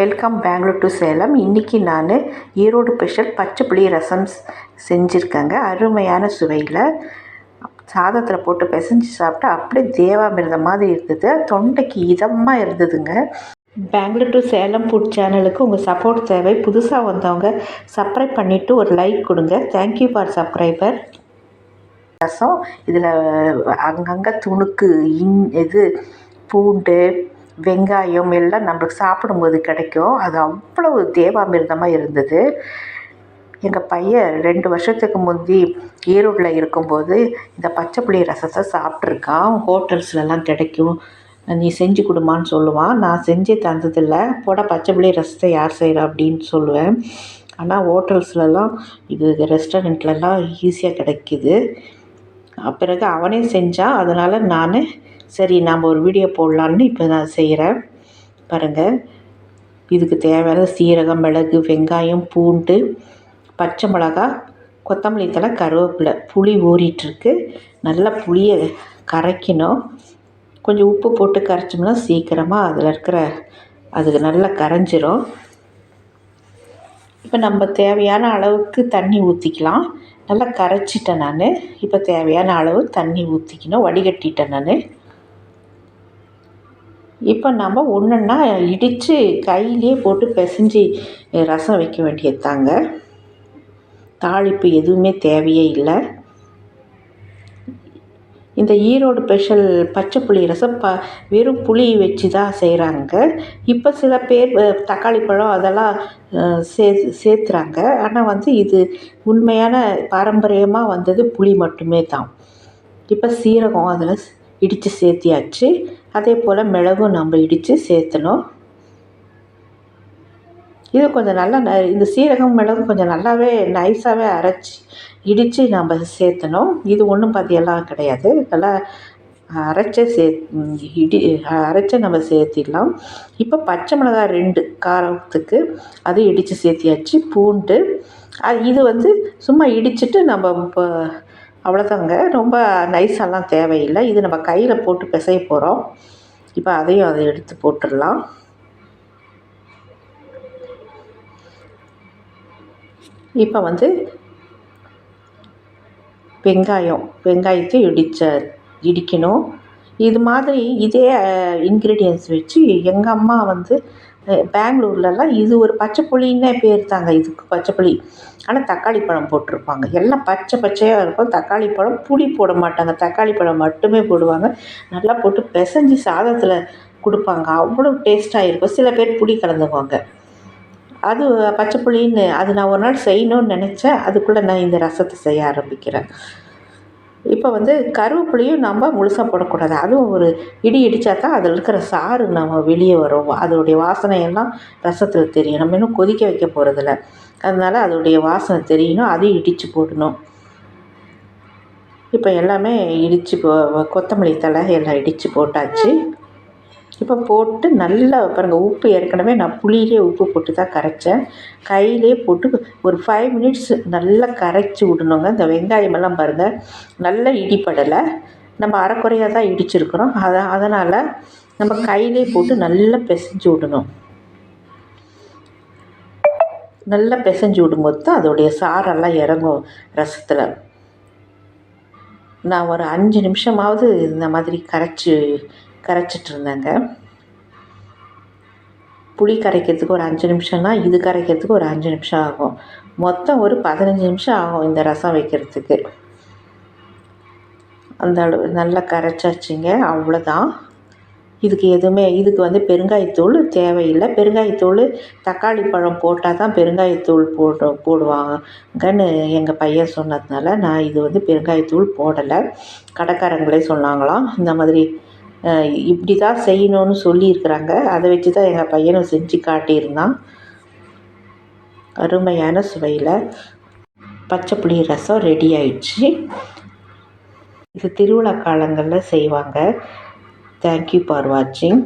Welcome Bangalore to Salem. இன்றைக்கி நான் Erode special பச்சை புளி ரசம் செஞ்சுருக்கேங்க. அருமையான சுவையில். சாதத்தில் போட்டு பிசைஞ்சு சாப்பிட்டா அப்படியே தேவாமிர்தம் மாதிரி இருந்தது தொண்டைக்கு இதமாக இருந்ததுங்க. பெங்களூர் டு சேலம் ஃபுட் சேனலுக்கு உங்கள் சப்போர்ட் தேவை. புதுசாக வந்தவங்க சப்ஸ்கிரைப் பண்ணிவிட்டு ஒரு லைக் கொடுங்க. தேங்க்யூ ஃபார் சப்ஸ்கிரைபர் ரசம் இதில் அங்கங்கே துணுக்கு இன் இது பூண்டு வெங்காயம் எல்லாம் நம்மளுக்கு சாப்பிடும்போது கிடைக்கும். அது அவ்வளவு தேவாமிர்தமாக இருந்தது. எங்கள் பையன் ரெண்டு வருஷத்துக்கு முந்தி ஈரோட்டில் இருக்கும்போது இந்த பச்சை புளி ரசத்தை சாப்பிட்ருக்கான் ஹோட்டல்ஸ்லலாம் கிடைக்கும். நீ செஞ்சு கொடுமான்னு சொல்லுவான். நான் செஞ்சு தந்ததில்ல. போட பச்சை புளி ரசத்தை யார் செய்கிறா அப்படின்னு சொல்லுவேன். ஆனால் ஹோட்டல்ஸ்லலாம் இது ரெஸ்டாரண்ட்லலாம் ஈஸியாக கிடைக்கிது. பிறகு அவனே செஞ்சான் அதனால் நான் சரி நாம் ஒரு வீடியோ போடலான்னு இப்போ நான் செய்கிறேன் பாருங்கள் இதுக்கு தேவையான சீரகம் மிளகு வெங்காயம் பூண்டு பச்சை மிளகா கொத்தமல்லி தழை கருவேப்பிலை. புளி ஊறிட்டுருக்கு. நல்லா புளியை கரைக்கணும். கொஞ்சம் உப்பு போட்டு கரைச்சோம்னா சீக்கிரமாக அதில் இருக்கிற அதுக்கு நல்லா கரைஞ்சிரும். இப்போ நம்ம தேவையான அளவுக்கு தண்ணி ஊற்றிக்கலாம் நல்லா கரைச்சிட்டேன் நான். இப்போ தேவையான அளவு தண்ணி ஊற்றிக்கணும் வடிகட்டிட்டேன் நான். இப்போ நம்ம ஒன்றுன்னா இடித்து கையிலே போட்டு பிசைஞ்சு ரசம் வைக்க வேண்டியது தாங்க தாளிப்பு எதுவுமே தேவையே இல்லை. இந்த ஈரோடு ஸ்பெஷல் பச்சை புளி ரசம் ப வெறும் புளி வச்சு தான் செய்கிறாங்க இப்போ சில பேர் தக்காளி பழம் அதெல்லாம் சே சேர்த்துறாங்க. ஆனால் வந்து இது உண்மையான பாரம்பரியமாக வந்தது புளி மட்டுமே தான் இப்போ சீரகம் அதில் இடித்து சேர்த்தியாச்சு. அதே போல் மிளகும் நம்ம இடித்து சேர்த்தணும். இது கொஞ்சம் நல்லா ந இந்த சீரகம் மிளகும் கொஞ்சம் நல்லாவே நைஸாகவே அரைச்சி இடித்து நம்ம சேர்த்தணும். இது ஒன்றும் பார்த்தியெல்லாம் கிடையாது. நல்லா அரைச்சே சே இடி அரைச்சே நம்ம சேர்த்திடலாம். இப்போ பச்சை மிளகாய் ரெண்டு காரத்துக்கு அது இடித்து சேர்த்தியாச்சு. பூண்டு. அது இது வந்து சும்மா இடிச்சிட்டு நம்ம இப்போ அவ்வளோதாங்க ரொம்ப நைஸெல்லாம் தேவையில்லை. இது நம்ம கையில் போட்டு பிசைய போகிறோம் இப்போ அதையும் அதை எடுத்து போட்டுடலாம். இப்போ வந்து வெங்காயம் வெங்காயத்தை இடித்த இடிக்கணும். இது மாதிரி இதே இன்க்ரீடியன்ஸ் வச்சு எங்கள் அம்மா வந்து பெங்களூர்லலாம் இது ஒரு பச்சை புளின்னே பேர் தாங்க இதுக்கு பச்சை புளி. ஆனால் தக்காளி பழம் போட்டிருப்பாங்க. எல்லாம் பச்சை பச்சையாக இருக்கும். தக்காளி பழம் புளி போட மாட்டாங்க. தக்காளி பழம் மட்டுமே போடுவாங்க. நல்லா போட்டு பிசைஞ்சி சாதத்தில் கொடுப்பாங்க. அவ்வளோ டேஸ்ட்டாக இருக்கும். சில பேர் புளி கலந்துக்குவாங்க. அது பச்சை புளின்னு அது நான் ஒரு நாள் செய்யணும்னு நினச்சேன். அதுக்குள்ளே நான் இந்த ரசத்தை செய்ய ஆரம்பிக்கிறேன். இப்போ வந்து கருவேப்பிலையும் நம்ம முழுசாக போடக்கூடாது. அதுவும் ஒரு இடி இடித்தா தான் அதில் இருக்கிற சாறு நம்ம வெளியே வரும். அதோடைய வாசனையெல்லாம் ரசத்தில் தெரியும். நம்ம இன்னும் கொதிக்க வைக்க போகிறதில்ல அதனால் அதோடைய வாசனை தெரியணும். அதையும் இடித்து போடணும். இப்போ எல்லாமே இடித்து கொத்தமல்லி தழை எல்லாம் இடித்து போட்டாச்சு. இப்போ போட்டு நல்லா பாருங்கள் உப்பு ஏற்கனவே நான் புளியிலே உப்பு போட்டு தான் கரைச்சேன். கையிலே போட்டு ஒரு ஃபைவ் மினிட்ஸ் நல்லா கரைச்சி விடணுங்க. இந்த வெங்காயமெல்லாம் பாருங்கள் நல்லா இடிப்படலை நம்ம அரைக்குறையாக தான் இடிச்சிருக்கிறோம். அதை அதனால் நம்ம கையிலே போட்டு நல்லா பிசைஞ்சு விடணும். நல்லா பிசைஞ்சு விடும்போது தான் அதோடைய சாரெல்லாம் இறங்கும் ரசத்தில். நான் ஒரு அஞ்சு நிமிஷமாவது இந்த மாதிரி கரைச்சி கரைச்சிட்டு இருந்தேங்க புளி கரைக்கிறதுக்கு ஒரு அஞ்சு நிமிஷம்னா இது கரைக்கிறதுக்கு ஒரு அஞ்சு நிமிஷம் ஆகும். மொத்தம் ஒரு பதினஞ்சு நிமிஷம் ஆகும் இந்த ரசம் வைக்கிறதுக்கு. அந்த அளவு நல்லா கரைச்சாச்சுங்க. அவ்வளோதான். இதுக்கு எதுவுமே இதுக்கு வந்து பெருங்காயத்தூள் தேவையில்லை. பெருங்காயத்தூள் தக்காளி பழம் போட்டால் தான் பெருங்காயத்தூள் போடு போடுவாங்கன்னு எங்கள் பையன் சொன்னதுனால நான் இது வந்து பெருங்காயத்தூள் போடலை. கடைக்காரங்களே சொன்னாங்களாம் இந்த மாதிரி இப்படி தான் செய்யணும்னு சொல்லியிருக்கிறாங்க. அதை வச்சு தான் எங்கள் பையனும் செஞ்சு காட்டியிருந்தான். அருமையான சுவையில் பச்சை புளி ரசம் ரெடி ஆயிடுச்சு. இது திருவிழா காலங்களில் செய்வாங்க. தேங்க்யூ ஃபார் வாட்சிங்